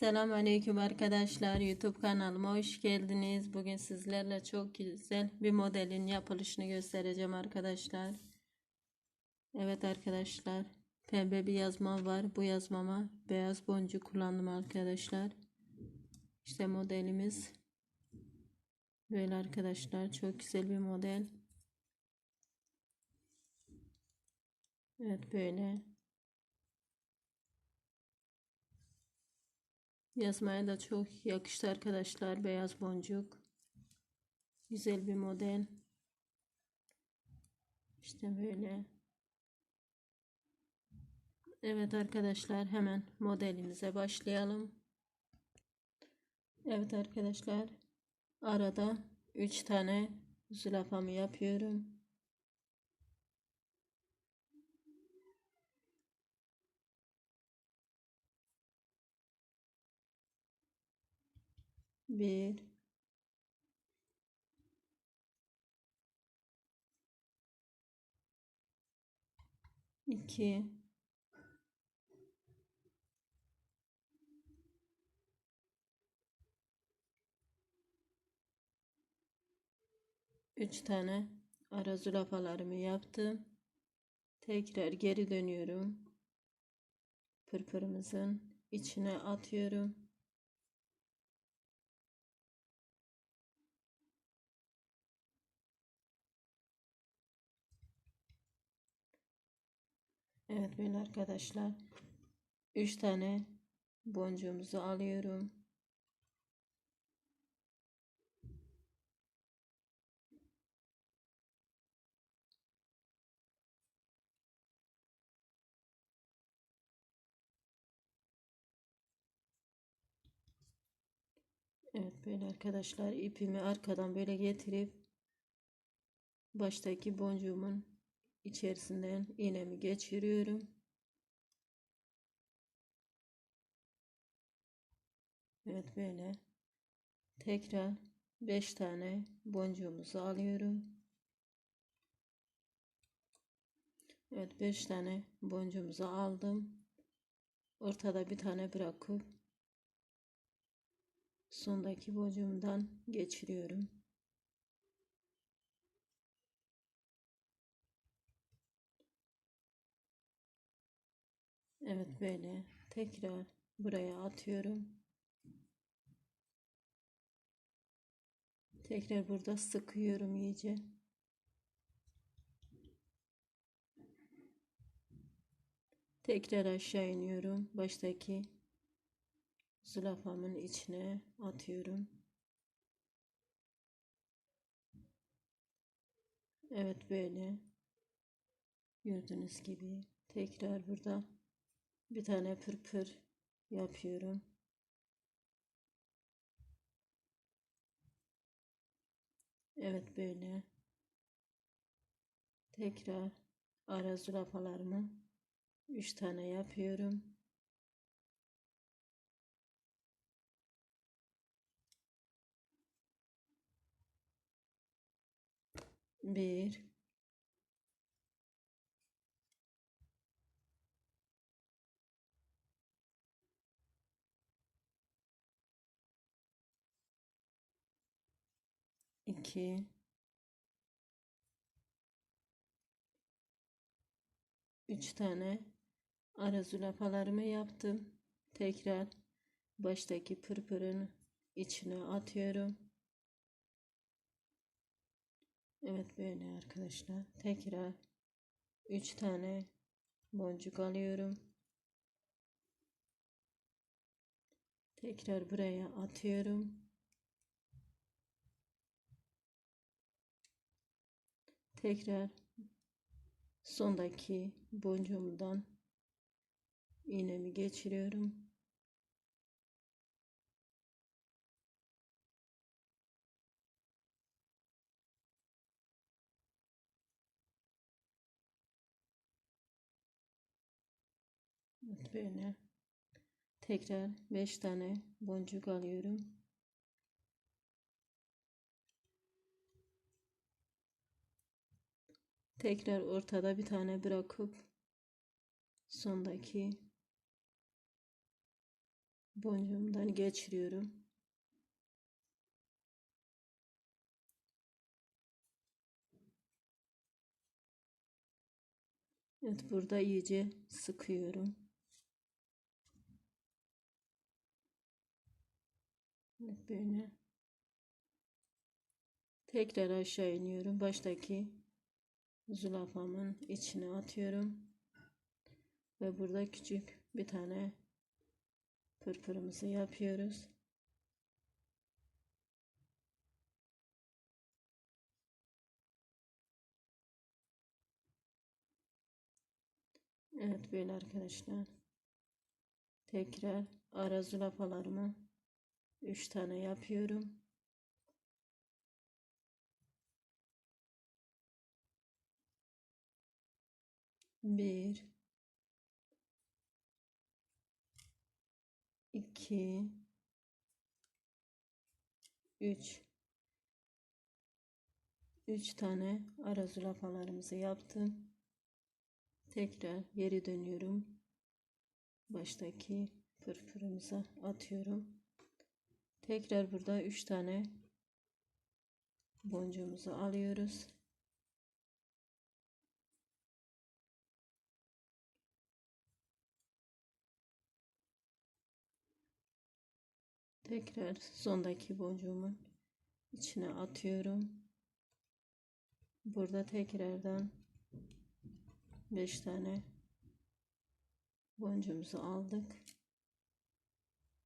Selam aleyküm arkadaşlar. YouTube kanalıma hoş geldiniz. Bugün sizlerle çok güzel bir modelin yapılışını göstereceğim arkadaşlar. Evet arkadaşlar. Pembe bir yazma var. Bu yazmama beyaz boncuk kullandım arkadaşlar. İşte modelimiz. Böyle arkadaşlar. Çok güzel bir model. Evet böyle. Yazmaya da çok yakıştı arkadaşlar. Beyaz boncuk. Güzel bir model. İşte böyle. Evet arkadaşlar hemen modelimize başlayalım. Evet arkadaşlar arada 3 tane zülafamı yapıyorum. Bir iki üç tane ara zülafalarımı yaptım. Tekrar geri dönüyorum. Pırpırımızın içine atıyorum. Evet böyle arkadaşlar. 3 tane boncuğumuzu alıyorum. Evet böyle arkadaşlar ipimi arkadan böyle getirip baştaki boncuğumun içerisinden iğnemi geçiriyorum. Evet böyle. Tekrar 5 tane boncuğumuzu alıyorum. Evet 5 tane boncuğumuzu aldım. Ortada bir tane bırakıp sondaki boncuğumdan geçiriyorum. Evet böyle tekrar buraya atıyorum. Tekrar burada sıkıyorum iyice. Tekrar aşağı iniyorum. Baştaki zülafamın içine atıyorum. Evet böyle. Gördüğünüz gibi tekrar burada bir tane pırpır yapıyorum. Evet böyle. Tekrar ara zürafalarımı 3 tane yapıyorum. Bir iki üç tane ara zülafalarımı yaptım. Tekrar baştaki pırpırın içine atıyorum. Evet böyle arkadaşlar. Tekrar üç tane boncuk alıyorum. Tekrar buraya atıyorum. Tekrar sondaki boncuğumdan iğnemi geçiriyorum. Böyle. Tekrar 5 tane boncuk alıyorum. Tekrar ortada bir tane bırakıp sondaki boncuğumdan geçiriyorum. Evet burada iyice sıkıyorum. Evet böyle. Tekrar aşağı iniyorum. Baştaki zulafamın içine atıyorum. Ve burada küçük bir tane pırpırımızı yapıyoruz. Evet böyle arkadaşlar. Tekrar ara zulafalarımı 3 tane yapıyorum. Bir, iki, üç, üç tane ara zulafalarımızı yaptım. Tekrar geri dönüyorum. Baştaki pırpırımıza atıyorum. Tekrar burada üç tane boncuğumuzu alıyoruz. Tekrar sondaki boncuğumun içine atıyorum. Burada tekrardan 5 tane boncuğumuzu aldık.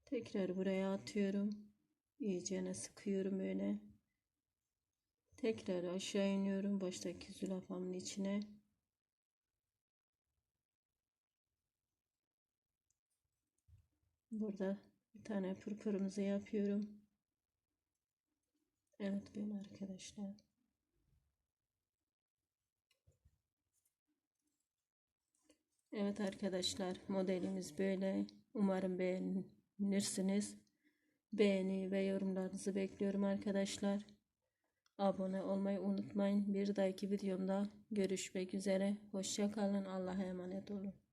Tekrar buraya atıyorum. İyicene sıkıyorum öyle. Tekrar aşağı iniyorum baştaki zülafamın içine. Burada tane pırpırımızı yapıyorum. Evet böyle arkadaşlar. Evet arkadaşlar modelimiz böyle. Umarım beğenirsiniz. Beğeni ve yorumlarınızı bekliyorum arkadaşlar. Abone olmayı unutmayın. Bir dahaki videomda görüşmek üzere. Hoşçakalın. Allah'a emanet olun.